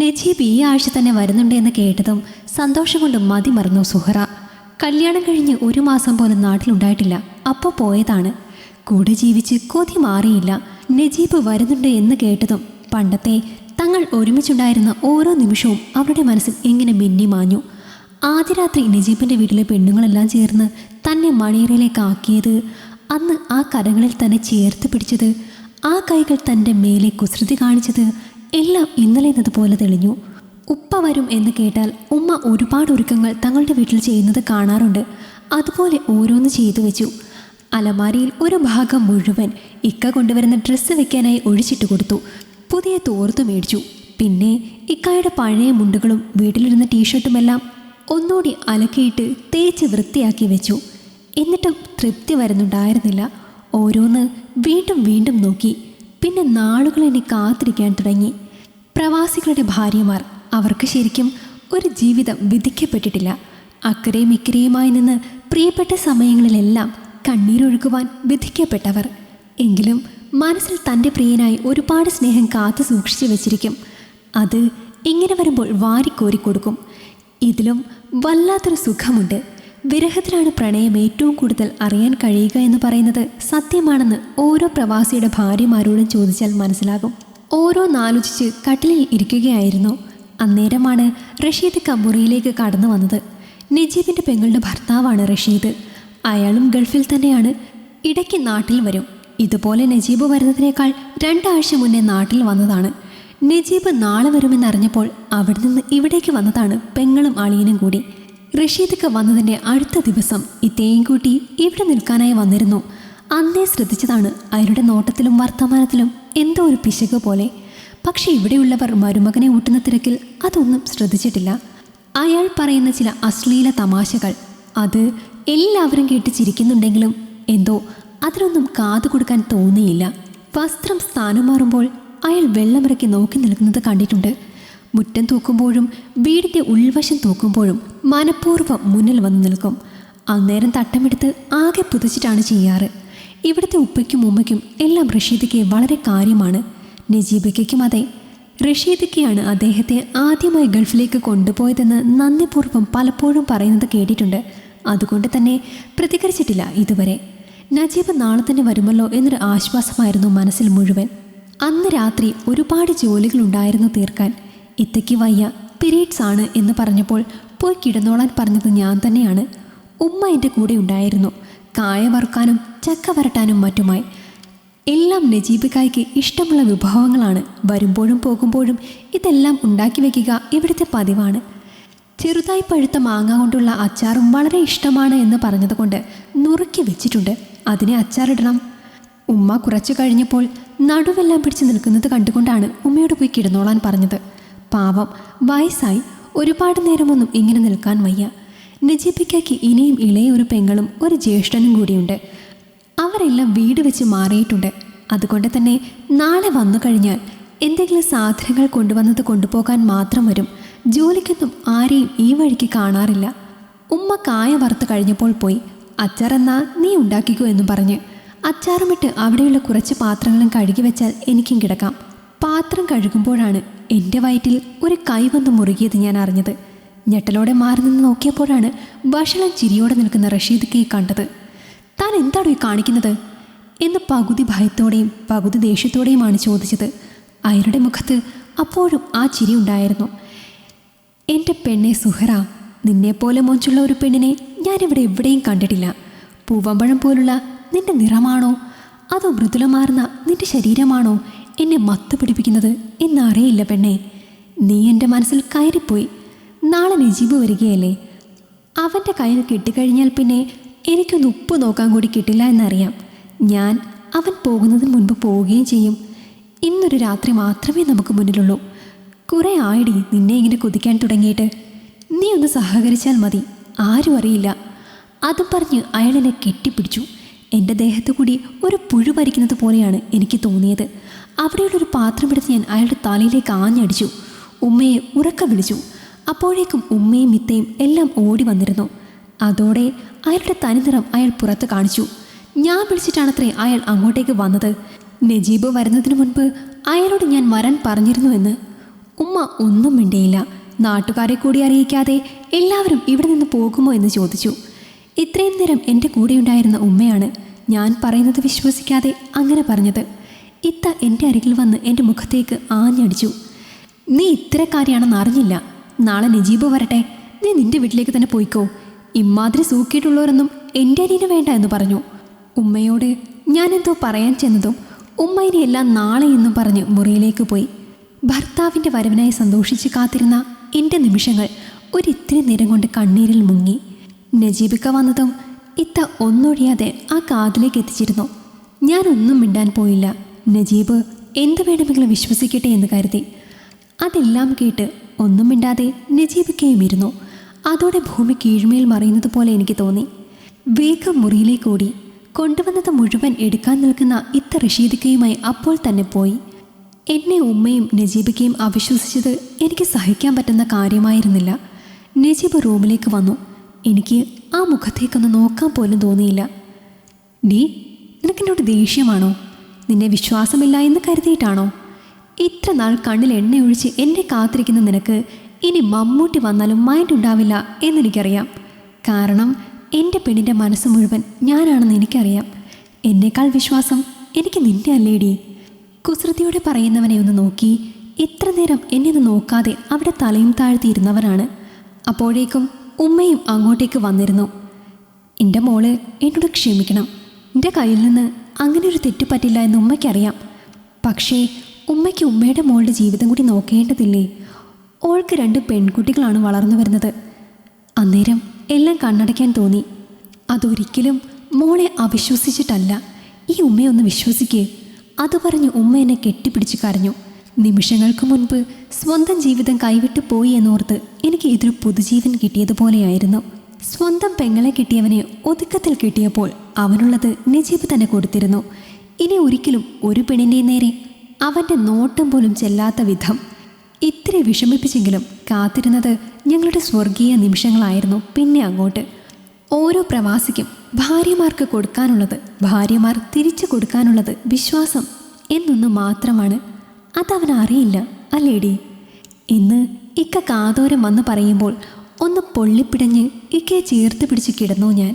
നജീബ് ഈ ആഴ്ച തന്നെ വരുന്നുണ്ട് എന്ന് കേട്ടതും സന്തോഷം കൊണ്ട് മതി മറന്നു സുഹറ. കല്യാണം കഴിഞ്ഞ് ഒരു മാസം പോലും നാട്ടിലുണ്ടായിട്ടില്ല. അപ്പോൾ പോയതാണ്. കൂടെ ജീവിച്ച് കൊതി മാറിയില്ല. നജീബ് വരുന്നുണ്ട് എന്ന് കേട്ടതും പണ്ടത്തെ തങ്ങൾ ഒരുമിച്ചുണ്ടായിരുന്ന ഓരോ നിമിഷവും അവരുടെ മനസ്സിൽ എങ്ങനെ മിന്നി മാഞ്ഞു. ആദ്യ രാത്രി നജീബിന്റെ വീട്ടിലെ പെണ്ണുങ്ങളെല്ലാം ചേർന്ന് തന്നെ മണിയറയിലേക്ക് ആക്കിയത്. അന്ന് ആ കരങ്ങളിൽ തന്നെ ചേർത്ത് പിടിച്ചത് ആ കൈകൾ തന്റെ മേലെ കുസൃതി കാണിച്ചത് എല്ലാം ഇന്നലെ എന്നതുപോലെ തെളിഞ്ഞു. ഉപ്പ വരും എന്ന് കേട്ടാൽ ഉമ്മ ഒരുപാട് ഒരുക്കങ്ങൾ തങ്ങളുടെ വീട്ടിൽ ചെയ്യുന്നത് കാണാറുണ്ട്. അതുപോലെ ഓരോന്ന് ചെയ്തു വെച്ചു. അലമാരിയിൽ ഒരു ഭാഗം മുഴുവൻ ഇക്ക കൊണ്ടുവരുന്ന ഡ്രസ്സ് വെക്കാനായി ഒഴിച്ചിട്ട് കൊടുത്തു. പുതിയ തോർത്ത് മേടിച്ചു. പിന്നെ ഇക്കായുടെ പഴയ മുണ്ടുകളും വീട്ടിലിരുന്ന ടീഷർട്ടുമെല്ലാം ഒന്നുകൂടി അലക്കിയിട്ട് തേച്ച് വൃത്തിയാക്കി വെച്ചു. എന്നിട്ടും തൃപ്തി വരുന്നുണ്ടായിരുന്നില്ല. ഓരോന്ന് വീണ്ടും വീണ്ടും നോക്കി. പിന്നെ നാളുകൾ എന്നെ കാത്തിരിക്കാൻ തുടങ്ങി. പ്രവാസികളുടെ ഭാര്യമാർ അവർക്ക് ശരിക്കും ഒരു ജീവിതം വിധിക്കപ്പെട്ടിട്ടില്ല. അക്കരെയും ഇക്കരെയുമായി നിന്ന് പ്രിയപ്പെട്ട സമയങ്ങളിലെല്ലാം കണ്ണീരൊഴുക്കുവാൻ വിധിക്കപ്പെട്ടവർ. എങ്കിലും മനസ്സിൽ തന്റെ പ്രിയനായി ഒരുപാട് സ്നേഹം കാത്തു സൂക്ഷിച്ചു വച്ചിരിക്കും. അത് ഇങ്ങനെ വരുമ്പോൾ വാരിക്കോരി കൊടുക്കും ഇതിലും വല്ലാത്തൊരു സുഖമുണ്ട്. വിരഹത്തിലാണ് പ്രണയം ഏറ്റവും കൂടുതൽ അറിയാൻ കഴിയുക എന്ന് പറയുന്നത് സത്യമാണെന്ന് ഓരോ പ്രവാസിയുടെ ഭാര്യമാരോടും ചോദിച്ചാൽ മനസ്സിലാകും. ഓരോ നാലോചിച്ച് കട്ടിലിൽ ഇരിക്കുകയായിരുന്നു. അന്നേരമാണ് റഷീദ് കമുറിയിലേക്ക് കടന്നു വന്നത്. നജീബിന്റെ പെങ്ങളുടെ ഭർത്താവാണ് റഷീദ്. അയാളും ഗൾഫിൽ തന്നെയാണ്. ഇടയ്ക്ക് നാട്ടിൽ വരും. ഇതുപോലെ നജീബ് വരുന്നതിനേക്കാൾ രണ്ടാഴ്ച മുന്നേ നാട്ടിൽ വന്നതാണ്. നജീബ് നാളെ വരുമെന്നറിഞ്ഞപ്പോൾ അവിടെ നിന്ന് ഇവിടേക്ക് വന്നതാണ് പെങ്ങളും അളിയനും കൂടി. റഷീദൊക്കെ വന്നതിന്റെ അടുത്ത ദിവസം ഈ കൂട്ടി ഇവിടെ നിൽക്കാനായി വന്നിരുന്നു. അന്നേ ശ്രദ്ധിച്ചതാണ് അയാളുടെ നോട്ടത്തിലും വർത്തമാനത്തിലും എന്തോ ഒരു പിശക് പോലെ. പക്ഷേ ഇവിടെയുള്ളവർ മരുമകനെ ഊട്ടുന്ന തിരക്കിൽ അതൊന്നും ശ്രദ്ധിച്ചിട്ടില്ല. അയാൾ പറയുന്ന ചില അശ്ലീല തമാശകൾ. അത് എല്ലാവരും കേട്ട് ചിരിക്കുന്നുണ്ടെങ്കിലും എന്തോ അതിനൊന്നും കാതു കൊടുക്കാൻ തോന്നിയില്ല. വസ്ത്രം സ്ഥാനം മാറുമ്പോൾ അയാൾ വെള്ളമിറക്കി നോക്കി നിൽക്കുന്നത് കണ്ടിട്ടുണ്ട്. മുറ്റം തൂക്കുമ്പോഴും വീടിന്റെ ഉൾവശം തൂക്കുമ്പോഴും മനഃപൂർവം മുന്നിൽ വന്നു നിൽക്കും. അന്നേരം തട്ടമെടുത്ത് ആകെ പുതച്ചിട്ടാണ് ചെയ്യാറ്. ഇവിടുത്തെ ഉപ്പയ്ക്കും ഉമ്മയ്ക്കും എല്ലാം റഷീദയ്ക്ക് വളരെ കാര്യമാണ്. നജീബയ്ക്കും അതെ. റഷീദയ്ക്കാണ് അദ്ദേഹത്തെ ആദ്യമായി ഗൾഫിലേക്ക് കൊണ്ടുപോയതെന്ന് നന്ദിപൂർവം പലപ്പോഴും പറയുന്നത് കേട്ടിട്ടുണ്ട്. അതുകൊണ്ട് തന്നെ പ്രതികരിച്ചിട്ടില്ല ഇതുവരെ. നജീബ് നാളെ തന്നെ വരുമല്ലോ എന്നൊരു ആശ്വാസമായിരുന്നു മനസ്സിൽ മുഴുവൻ. അന്ന് രാത്രി ഒരുപാട് ജോലികളുണ്ടായിരുന്നു തീർക്കാൻ. ഇത്തയ്ക്ക് വയ്യ പീരീഡ്സ് ആണ് എന്ന് പറഞ്ഞപ്പോൾ പോയി കിടന്നോളാൻ പറഞ്ഞത് ഞാൻ തന്നെയാണ്. ഉമ്മ എന്റെ കൂടെ ഉണ്ടായിരുന്നു. കായ വറുക്കാനും ചക്ക വരട്ടാനും മറ്റുമായി. എല്ലാം നജീബിക്കായ്ക്ക് ഇഷ്ടമുള്ള വിഭവങ്ങളാണ്. വരുമ്പോഴും പോകുമ്പോഴും ഇതെല്ലാം ഉണ്ടാക്കി വയ്ക്കുക ഇവിടുത്തെ പതിവാണ്. ചെറുതായി പഴുത്ത മാങ്ങ കൊണ്ടുള്ള അച്ചാറും വളരെ ഇഷ്ടമാണ് എന്ന് പറഞ്ഞതുകൊണ്ട് നുറുക്കി വെച്ചിട്ടുണ്ട്. അതിനെ അച്ചാറിടണം. ഉമ്മ കുറച്ചു കഴിഞ്ഞപ്പോൾ നടുവെല്ലാം പിടിച്ച് നിൽക്കുന്നത് കണ്ടുകൊണ്ടാണ് ഉമ്മയോട് പോയി കിടന്നോളാൻ പറഞ്ഞത്. പാവം വയസ്സായി. ഒരുപാട് നേരമൊന്നും ഇങ്ങനെ നിൽക്കാൻ വയ്യ. നജീബിക്കയ്ക്ക് ഇനിയും ഇളയ ഒരു പെങ്ങളും ഒരു ജ്യേഷ്ഠനും കൂടിയുണ്ട്. അവരെല്ലാം വീട് വെച്ച് മാറിയിട്ടുണ്ട്. അതുകൊണ്ട് തന്നെ നാളെ വന്നു കഴിഞ്ഞാൽ എന്തെങ്കിലും സാധനങ്ങൾ കൊണ്ടുവന്നത് കൊണ്ടുപോകാൻ മാത്രം വരും. ജോലിക്കൊന്നും ആരെയും ഈ വഴിക്ക് കാണാറില്ല. ഉമ്മ കായ വറുത്ത് കഴിഞ്ഞപ്പോൾ പോയി. അച്ചാറെന്നാ നീ ഉണ്ടാക്കിക്കോ എന്നും പറഞ്ഞ്. അച്ചാറുമിട്ട് അവിടെയുള്ള കുറച്ച് പാത്രങ്ങളും കഴുകി വെച്ചാൽ എനിക്കും കിടക്കാം. പാത്രം കഴുകുമ്പോഴാണ് എന്റെ വയറ്റിൽ ഒരു കൈ വന്ന് മുറുകിയത് ഞാൻ അറിഞ്ഞത്. ഞെട്ടലോടെ മാറി നിന്ന് നോക്കിയപ്പോഴാണ് വഷളം ചിരിയോടെ നിൽക്കുന്ന റഷീദ് കണ്ടത്. താൻ എന്താണോ ഈ കാണിക്കുന്നത്? എന്ന് പകുതി ഭയത്തോടെയും പകുതി ദേഷ്യത്തോടെയുമാണ് ചോദിച്ചത്. അയാളുടെ മുഖത്ത് അപ്പോഴും ആ ചിരി ഉണ്ടായിരുന്നു. എന്റെ പെണ്ണെ സുഹറ നിന്നെപ്പോലെ മൊഞ്ചുള്ള ഒരു പെണ്ണിനെ ഞാനിവിടെ എവിടെയും കണ്ടിട്ടില്ല. പൂവമ്പഴം പോലുള്ള നിന്റെ നിറമാണോ? അതോ മൃദുലമാർന്ന നിന്റെ ശരീരമാണോ? എന്നെ മത്ത് പിടിപ്പിക്കുന്നത് എന്നറിയില്ല പെണ്ണെ. നീ എന്റെ മനസ്സിൽ കയറിപ്പോയി. നാളെ നജീബ് വരികയല്ലേ? അവന്റെ കയ്യിൽ കിട്ടിക്കഴിഞ്ഞാൽ പിന്നെ എനിക്കൊന്ന് ഉപ്പ് നോക്കാൻ കൂടി കിട്ടില്ല എന്നറിയാം. ഞാൻ അവൻ പോകുന്നതിന് മുൻപ് പോവുകയും ചെയ്യും. ഇന്നൊരു രാത്രി മാത്രമേ നമുക്ക് മുന്നിലുള്ളൂ. കുറേ ആയിടി നിന്നെ ഇങ്ങനെ കൊതിക്കാൻ തുടങ്ങിയിട്ട്. നീ ഒന്ന് സഹകരിച്ചാൽ മതി. ആരും അറിയില്ല. അതും പറഞ്ഞ് അയാൾ എന്നെ കെട്ടിപ്പിടിച്ചു. എന്റെ ദേഹത്തു കൂടി ഒരു പുഴു പരിക്കുന്നത് പോലെയാണ് എനിക്ക് തോന്നിയത്. അവിടെയുള്ളൊരു പാത്രമെടുത്ത് ഞാൻ അയാളുടെ തലയിലേക്ക് ആഞ്ഞടിച്ചു. ഉമ്മയെ ഉറക്ക വിളിച്ചു. അപ്പോഴേക്കും ഉമ്മയും മിത്തയും എല്ലാം ഓടി വന്നിരുന്നു. അതോടെ അയാളുടെ തനിനിറം അയാൾ പുറത്ത് കാണിച്ചു. ഞാൻ വിളിച്ചിട്ടാണത്രേ അയാൾ അങ്ങോട്ടേക്ക് വന്നത്. നജീബ് വരുന്നതിന് മുൻപ് അയാളോട് ഞാൻ വരാൻ പറഞ്ഞിരുന്നുവെന്ന്. ഉമ്മ ഒന്നും മിണ്ടിയില്ല. നാട്ടുകാരെ കൂടി അറിയിക്കാതെ എല്ലാവരും ഇവിടെ നിന്ന് പോകുമോ എന്ന് ചോദിച്ചു. ഇത്രയും നേരം എന്റെ കൂടെയുണ്ടായിരുന്ന ഉമ്മയാണ് ഞാൻ പറയുന്നത് വിശ്വസിക്കാതെ അങ്ങനെ പറഞ്ഞത്. ഇത്ത എന്റെ അരികിൽ വന്ന് എന്റെ മുഖത്തേക്ക് ആഞ്ഞടിച്ചു. നീ ഇത്ര ഇത്തരക്കാരിയാണെന്ന് അറിഞ്ഞില്ല. നാളെ നജീബ് വരട്ടെ. നീ നിന്റെ വീട്ടിലേക്ക് തന്നെ പോയിക്കോ. ഇമാതിരി സൂക്കിയിട്ടുള്ളവരൊന്നും എന്റെ അനിയന് വേണ്ട എന്ന് പറഞ്ഞു. ഉമ്മയോട് ഞാനെന്തോ പറയാൻ ചെന്നതും ഉമ്മ ഇനിയെല്ലാം നാളെ എന്നും പറഞ്ഞ് മുറിയിലേക്ക് പോയി. ഭർത്താവിന്റെ വരവിനായി സന്തോഷിച്ച് കാത്തിരുന്ന എന്റെ നിമിഷങ്ങൾ ഒരിത്തിരി നേരം കൊണ്ട് കണ്ണീരിൽ മുങ്ങി. നജീബിക്ക വന്നതും ഇത്ത ഒന്നൊഴിയാതെ ആ കാതിലേക്ക് എത്തിച്ചിരുന്നു. ഞാനൊന്നും മിണ്ടാൻ പോയില്ല. നജീബ് എന്ത് വേണമെങ്കിലും വിശ്വസിക്കട്ടെ എന്ന് കരുതി. അതെല്ലാം കേട്ട് ഒന്നും മിണ്ടാതെ നജീബ് ഇരുന്നു. അതോടെ ഭൂമി കീഴ്മേൽ മറിയുന്നത് പോലെ എനിക്ക് തോന്നി. വേഗം മുറിയിലേക്ക് ഓടി. കൊണ്ടുവന്നത് മുഴുവൻ എടുക്കാൻ നിൽക്കുന്ന ഇത്ത റഷീദിക്കയുമായി അപ്പോൾ തന്നെ പോയി. എന്നെ ഉമ്മയും നജീബിക്കയും അവിശ്വസിച്ചത് എനിക്ക് സഹിക്കാൻ പറ്റുന്ന കാര്യമായിരുന്നില്ല. നജീബ് റൂമിലേക്ക് വന്നു. എനിക്ക് ആ മുഖത്തേക്കൊന്ന് നോക്കാൻ പോലും തോന്നിയില്ല. ഡീ നിനക്കെന്നോട് ദേഷ്യമാണോ? നിന്നെ വിശ്വാസമില്ല എന്ന് കരുതിയിട്ടാണോ? ഇത്ര നാൾ കണ്ണിൽ എണ്ണയൊഴിച്ച് എന്നെ കാത്തിരിക്കുന്ന നിനക്ക് ഇനി മമ്മൂട്ടി വന്നാലും മൈൻഡ് ഉണ്ടാവില്ല എന്നെനിക്കറിയാം കാരണം എന്റെ പെണ്ണിന്റെ മനസ്സ് മുഴുവൻ ഞാനാണെന്ന് എനിക്കറിയാം. എന്നേക്കാൾ വിശ്വാസം എനിക്ക് നിന്നെ അല്ലേടി. കുസൃതിയോടെ പറയുന്നവനെ ഒന്ന് നോക്കി ഇത്ര നേരം എന്നെ ഒന്ന് നോക്കാതെ അവിടെ തലയും താഴ്ത്തിയിരുന്നവരാണ്. അപ്പോഴേക്കും ഉമ്മയും അങ്ങോട്ടേക്ക് വന്നിരുന്നു. എന്റെ മോൾ എന്നോട് ക്ഷമിക്കണം. എന്റെ കയ്യിൽ നിന്ന് അങ്ങനെ ഒരു തെറ്റ് പറ്റില്ല എന്ന് ഉമ്മയ്ക്കറിയാം. പക്ഷേ ഉമ്മയ്ക്ക് ഉമ്മയുടെ മോളുടെ ജീവിതം കൂടി നോക്കേണ്ടതില്ലേ? ഓൾക്ക് രണ്ട് പെൺകുട്ടികളാണ് വളർന്നു വരുന്നത്. അന്നേരം എല്ലാം കണ്ണടയ്ക്കാൻ തോന്നി. അതൊരിക്കലും മോളെ അവിശ്വസിച്ചിട്ടല്ല. ഈ ഉമ്മയൊന്ന് വിശ്വസിക്കേ. അത് പറഞ്ഞ് ഉമ്മ എന്നെ കെട്ടിപ്പിടിച്ച് കരഞ്ഞു. നിമിഷങ്ങൾക്ക് മുൻപ് സ്വന്തം ജീവിതം കൈവിട്ടു പോയി എന്നോർത്ത് എനിക്ക് ഇതൊരു പുതുജീവൻ കിട്ടിയതുപോലെയായിരുന്നു. സ്വന്തം പെങ്ങളെ കിട്ടിയവനെ ഒതുക്കത്തിൽ കിട്ടിയപ്പോൾ അവനുള്ളത് നജീബ് തന്നെ കൊടുത്തിരുന്നു. ഇനി ഒരിക്കലും ഒരു പെണ്ണിന്റെ നേരെ അവന്റെ നോട്ടം പോലും ചെല്ലാത്ത വിധം ഇത്തിരി വിഷമിപ്പിച്ചെങ്കിലും കാത്തിരുന്നത് ഞങ്ങളുടെ സ്വർഗീയ നിമിഷങ്ങളായിരുന്നു പിന്നെ അങ്ങോട്ട്. ഓരോ പ്രവാസിക്കും ഭാര്യമാർക്ക് കൊടുക്കാനുള്ളത് ഭാര്യമാർ തിരിച്ചു കൊടുക്കാനുള്ളത് വിശ്വാസം എന്നൊന്ന് മാത്രമാണ്. അതവൻ അറിയില്ല അല്ലേടി? ഇന്ന് ഇക്ക കാതോരം വന്ന് പറയുമ്പോൾ ഒന്ന് പൊള്ളിപ്പിടഞ്ഞ് ഇക്കയെ ചേർത്ത് പിടിച്ച് കിടന്നു ഞാൻ.